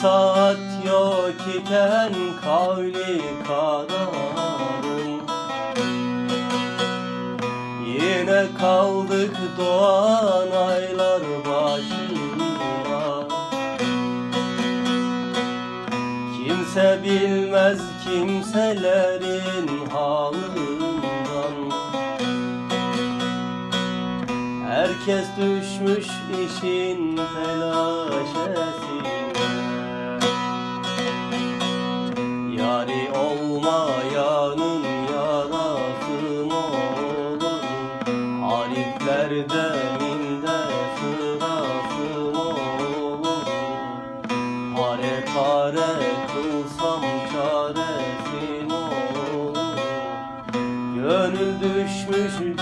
saat yok iken kavli kararım. Yine kaldık doğan aylar başında Kimse bilmez kimselerin halından. Herkes düşmüş işin telaşesine Arifler deminde sırası mı olur. Pare pare kılsam çaresi mi olur. Gönül düşmüş